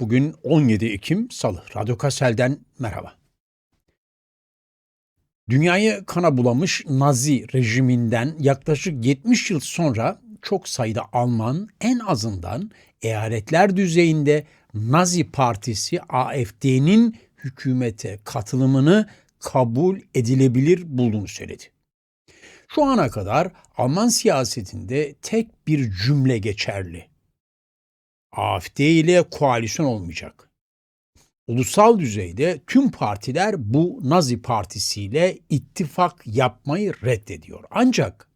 Bugün 17 Ekim Salı. Radyo Kassel'den merhaba. Dünyayı kana bulamış Nazi rejiminden yaklaşık 70 yıl sonra çok sayıda Alman en azından eyaletler düzeyinde Nazi Partisi AFD'nin hükümete katılımını kabul edilebilir bulduğunu söyledi. Şu ana kadar Alman siyasetinde tek bir cümle geçerli. AFD ile koalisyon olmayacak. Ulusal düzeyde tüm partiler bu Nazi partisiyle ittifak yapmayı reddediyor. Ancak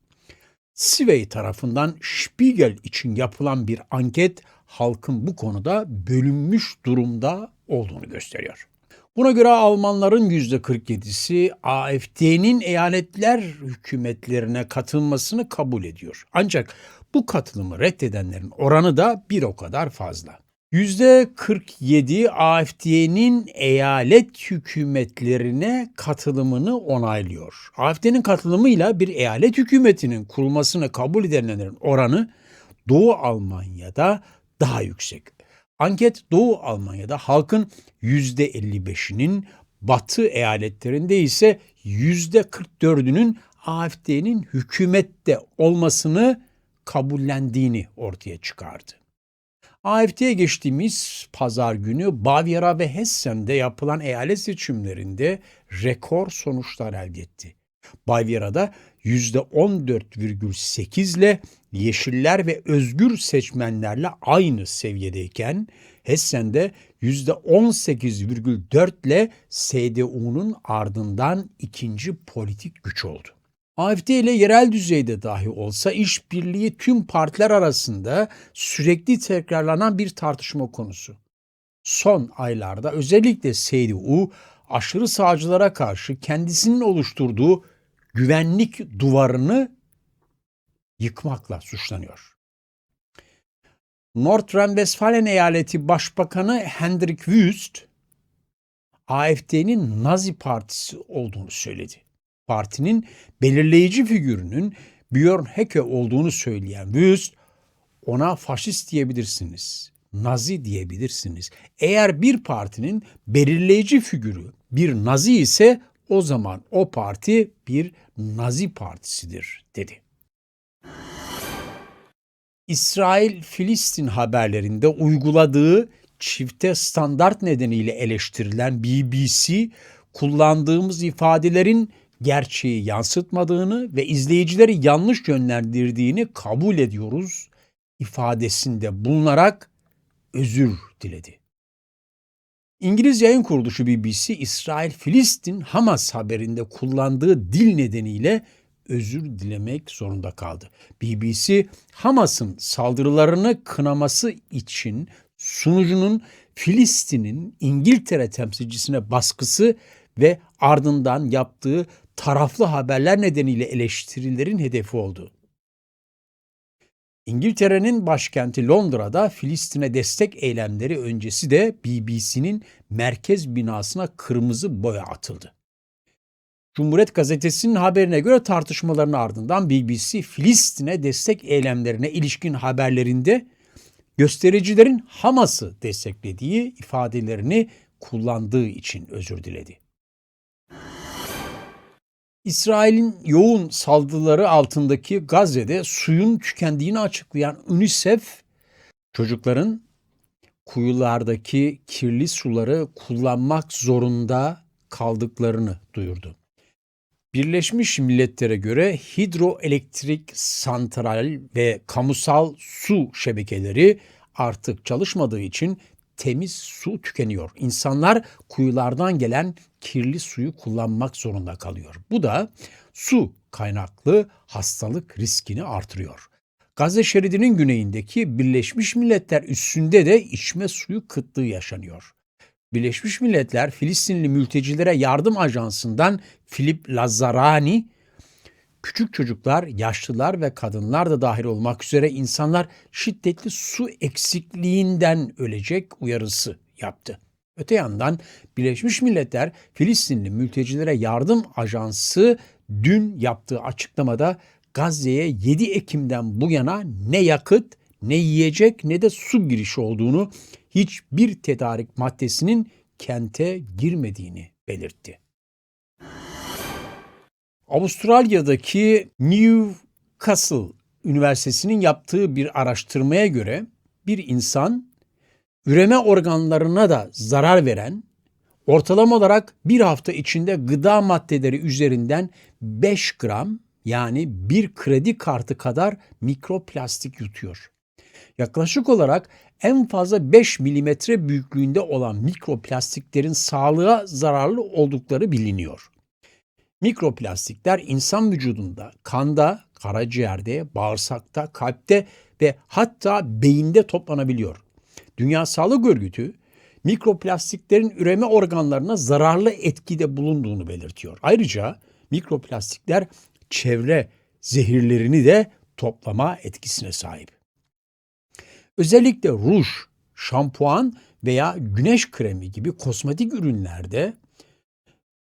Sivey tarafından Spiegel için yapılan bir anket halkın bu konuda bölünmüş durumda olduğunu gösteriyor. Buna göre Almanların %47'si AFD'nin eyaletler hükümetlerine katılmasını kabul ediyor. Ancak bu katılımı reddedenlerin oranı da bir o kadar fazla. %47 AFD'nin eyalet hükümetlerine katılımını onaylıyor. AFD'nin katılımıyla bir eyalet hükümetinin kurulmasını kabul edenlerin oranı Doğu Almanya'da daha yüksek. Anket Doğu Almanya'da halkın %55'inin, Batı eyaletlerinde ise %44'ünün AFD'nin hükümette olmasını kabullendiğini ortaya çıkardı. AFD'ye geçtiğimiz pazar günü Bavyera ve Hessen'de yapılan eyalet seçimlerinde rekor sonuçlar elde etti. Bavyera'da %14,8 ile Yeşiller ve Özgür seçmenlerle aynı seviyedeyken Hessen'de %18,4 ile CDU'nun ardından ikinci politik güç oldu. AFD ile yerel düzeyde dahi olsa işbirliği tüm partiler arasında sürekli tekrarlanan bir tartışma konusu. Son aylarda özellikle CDU aşırı sağcılara karşı kendisinin oluşturduğu güvenlik duvarını yıkmakla suçlanıyor. Nordrhein-Westfalen eyaleti başbakanı Hendrik Wüst, AFD'nin Nazi partisi olduğunu söyledi. Partinin belirleyici figürünün Björn Höcke olduğunu söyleyen Wüst, ona faşist diyebilirsiniz, Nazi diyebilirsiniz. Eğer bir partinin belirleyici figürü bir Nazi ise o zaman o parti bir Nazi partisidir dedi. İsrail Filistin haberlerinde uyguladığı çifte standart nedeniyle eleştirilen BBC kullandığımız ifadelerin gerçeği yansıtmadığını ve izleyicileri yanlış yönlendirdiğini kabul ediyoruz ifadesinde bulunarak özür diledi. İngiliz yayın kuruluşu BBC, İsrail-Filistin Hamas haberinde kullandığı dil nedeniyle özür dilemek zorunda kaldı. BBC, Hamas'ın saldırılarını kınaması için sunucunun Filistin'in İngiltere temsilcisine baskısı ve ardından yaptığı taraflı haberler nedeniyle eleştirilerin hedefi oldu. İngiltere'nin başkenti Londra'da Filistin'e destek eylemleri öncesi de BBC'nin merkez binasına kırmızı boya atıldı. Cumhuriyet Gazetesi'nin haberine göre tartışmaların ardından BBC Filistin'e destek eylemlerine ilişkin haberlerinde göstericilerin Hamas'ı desteklediği ifadelerini kullandığı için özür diledi. İsrail'in yoğun saldırıları altındaki Gazze'de suyun tükendiğini açıklayan UNICEF, çocukların kuyulardaki kirli suları kullanmak zorunda kaldıklarını duyurdu. Birleşmiş Milletler'e göre hidroelektrik santral ve kamusal su şebekeleri artık çalışmadığı için temiz su tükeniyor. İnsanlar kuyulardan gelen kirli suyu kullanmak zorunda kalıyor. Bu da su kaynaklı hastalık riskini artırıyor. Gazze şeridinin güneyindeki Birleşmiş Milletler üssünde de içme suyu kıtlığı yaşanıyor. Birleşmiş Milletler Filistinli Mültecilere Yardım Ajansı'ndan Filip Lazzarani, küçük çocuklar, yaşlılar ve kadınlar da dahil olmak üzere insanlar şiddetli su eksikliğinden ölecek uyarısı yaptı. Öte yandan Birleşmiş Milletler Filistinli Mültecilere Yardım Ajansı dün yaptığı açıklamada Gazze'ye 7 Ekim'den bu yana ne yakıt, ne yiyecek ne de su girişi olduğunu, hiçbir tedarik maddesinin kente girmediğini belirtti. Avustralya'daki Newcastle Üniversitesi'nin yaptığı bir araştırmaya göre bir insan üreme organlarına da zarar veren ortalama olarak bir hafta içinde gıda maddeleri üzerinden 5 gram yani bir kredi kartı kadar mikroplastik yutuyor. Yaklaşık olarak en fazla 5 milimetre büyüklüğünde olan mikroplastiklerin sağlığa zararlı oldukları biliniyor. Mikroplastikler insan vücudunda, kanda, karaciğerde, bağırsakta, kalpte ve hatta beyinde toplanabiliyor. Dünya Sağlık Örgütü mikroplastiklerin üreme organlarına zararlı etkide bulunduğunu belirtiyor. Ayrıca mikroplastikler çevre zehirlerini de toplama etkisine sahip. Özellikle ruj, şampuan veya güneş kremi gibi kozmetik ürünlerde,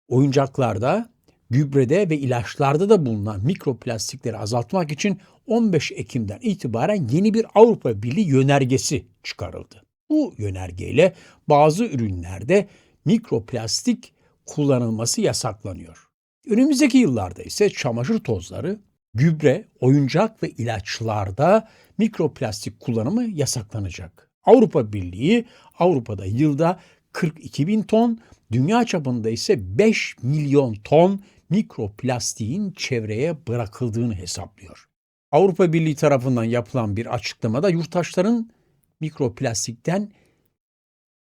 oyuncaklarda, gübrede ve ilaçlarda da bulunan mikroplastikleri azaltmak için 15 Ekim'den itibaren yeni bir Avrupa Birliği yönergesi çıkarıldı. Bu yönergeyle bazı ürünlerde mikroplastik kullanılması yasaklanıyor. Önümüzdeki yıllarda ise çamaşır tozları, gübre, oyuncak ve ilaçlarda mikroplastik kullanımı yasaklanacak. Avrupa Birliği Avrupa'da yılda 42 bin ton, dünya çapında ise 5 milyon ton mikroplastiğin çevreye bırakıldığını hesaplıyor. Avrupa Birliği tarafından yapılan bir açıklamada yurttaşların mikroplastikten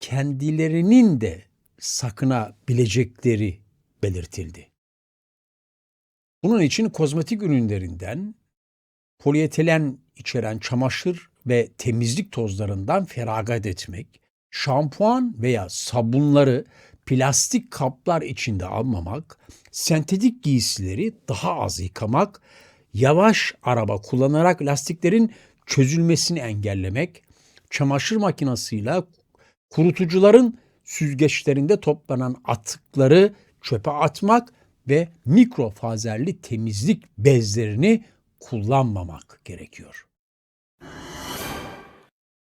kendilerinin de sakınabilecekleri belirtildi. Bunun için kozmetik ürünlerinden polietilen içeren çamaşır ve temizlik tozlarından feragat etmek, şampuan veya sabunları plastik kaplar içinde almamak, sentetik giysileri daha az yıkamak, yavaş araba kullanarak lastiklerin çözülmesini engellemek, çamaşır makinesiyle kurutucuların süzgeçlerinde toplanan atıkları çöpe atmak ve mikrofazerli temizlik bezlerini kullanmamak gerekiyor.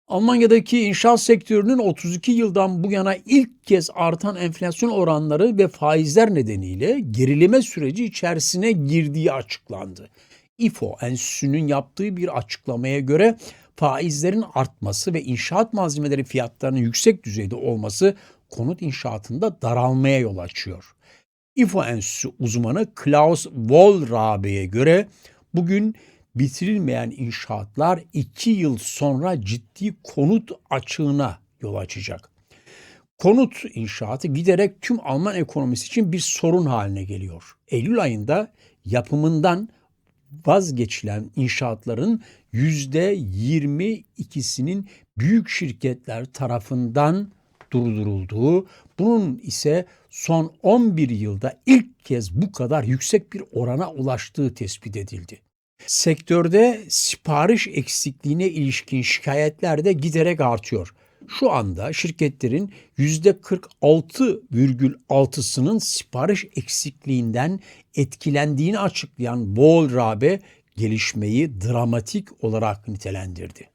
Almanya'daki inşaat sektörünün 32 yıldan bu yana ilk kez artan enflasyon oranları ve faizler nedeniyle gerileme süreci içerisine girdiği açıklandı. IFO Enstitüsü'nün yaptığı bir açıklamaya göre faizlerin artması ve inşaat malzemeleri fiyatlarının yüksek düzeyde olması konut inşaatında daralmaya yol açıyor. IFO Enstitüsü uzmanı Klaus Wohlrabe'ye göre bugün bitirilmeyen inşaatlar iki yıl sonra ciddi konut açığına yol açacak. Konut inşaatı giderek tüm Alman ekonomisi için bir sorun haline geliyor. Eylül ayında yapımından vazgeçilen inşaatların yüzde 22'sinin büyük şirketler tarafından durdurulduğu, bunun ise son 11 yılda ilk kez bu kadar yüksek bir orana ulaştığı tespit edildi. Sektörde sipariş eksikliğine ilişkin şikayetler de giderek artıyor. Şu anda şirketlerin %46,6'sının sipariş eksikliğinden etkilendiğini açıklayan Wohlrabe gelişmeyi dramatik olarak nitelendirdi.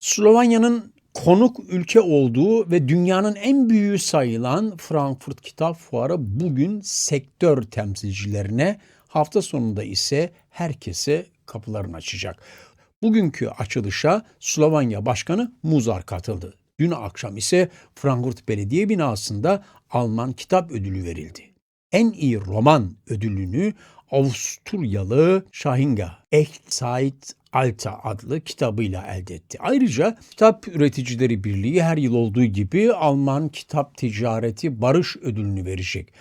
Slovanya'nın konuk ülke olduğu ve dünyanın en büyüğü sayılan Frankfurt Kitap Fuarı bugün sektör temsilcilerine, hafta sonunda ise herkese kapılarını açacak. Bugünkü açılışa Slovanya Başkanı Muzar katıldı. Dün akşam ise Frankfurt Belediye binasında Alman Kitap Ödülü verildi. En iyi roman ödülünü Avusturyalı Shahinga Echt Alta adlı kitabıyla elde etti. Ayrıca Kitap Üreticileri Birliği her yıl olduğu gibi Alman Kitap Ticareti Barış Ödülünü verecek.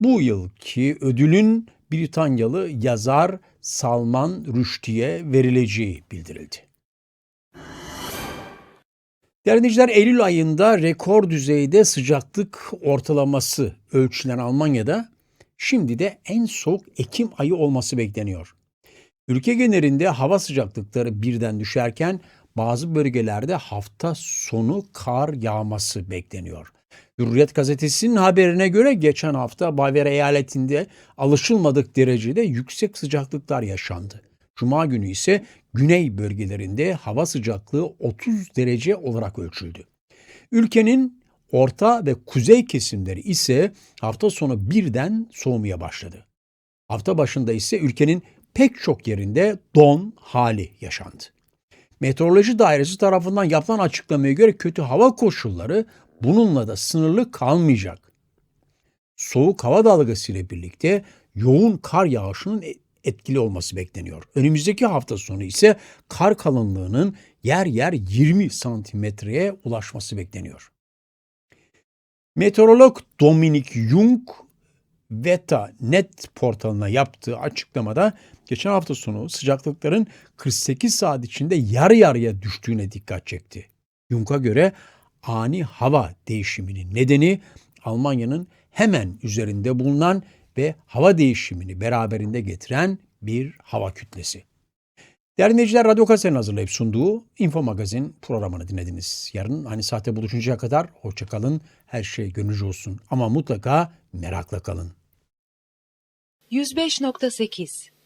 Bu yılki ödülün Britanyalı yazar Salman Rushdie'ye verileceği bildirildi. Değerli Eylül ayında rekor düzeyde sıcaklık ortalaması ölçülen Almanya'da şimdi de en soğuk Ekim ayı olması bekleniyor. Ülke genelinde hava sıcaklıkları birden düşerken bazı bölgelerde hafta sonu kar yağması bekleniyor. Hürriyet gazetesinin haberine göre geçen hafta Bavyera eyaletinde alışılmadık derecede yüksek sıcaklıklar yaşandı. Cuma günü ise güney bölgelerinde hava sıcaklığı 30 derece olarak ölçüldü. Ülkenin orta ve kuzey kesimleri ise hafta sonu birden soğumaya başladı. Hafta başında ise ülkenin pek çok yerinde don hali yaşandı. Meteoroloji Dairesi tarafından yapılan açıklamaya göre kötü hava koşulları bununla da sınırlı kalmayacak. Soğuk hava dalgası ile birlikte yoğun kar yağışının e- etkili olması bekleniyor. Önümüzdeki hafta sonu ise kar kalınlığının yer yer 20 santimetreye ulaşması bekleniyor. Meteorolog Dominik Jung Veta Net portalına yaptığı açıklamada geçen hafta sonu sıcaklıkların 48 saat içinde yarı yarıya düştüğüne dikkat çekti. Jung'a göre ani hava değişiminin nedeni Almanya'nın hemen üzerinde bulunan ve hava değişimini beraberinde getiren bir hava kütlesi. Değerli dinleyiciler, Radyo Kase'nin hazırlayıp sunduğu Info Magazin programını dinlediniz. Yarın aynı saatte buluşuncaya kadar hoşçakalın, her şey gönlünüzce olsun ama mutlaka merakla kalın. 105.8